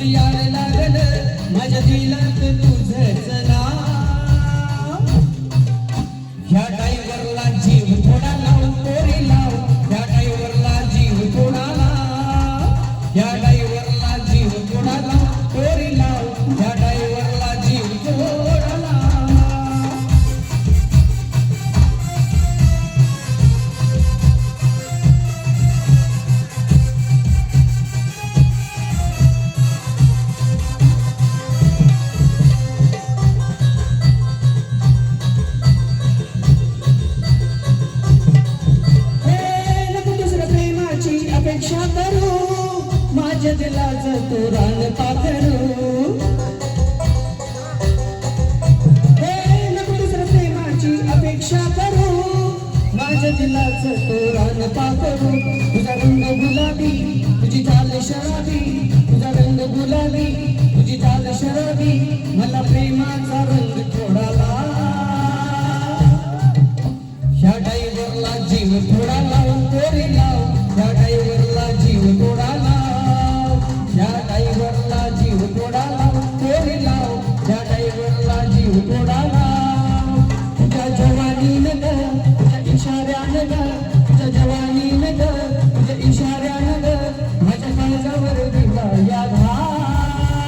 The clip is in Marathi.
रोज याड लागल माझ्या दिलात तुझ चला. अपेक्षा करू. माझ्या तुझा रंग गुलाबी तुझी चाल शराबी. तुझा रंग गुलाबी तुझी मला प्रेमाचा रंग थोडा போடாதா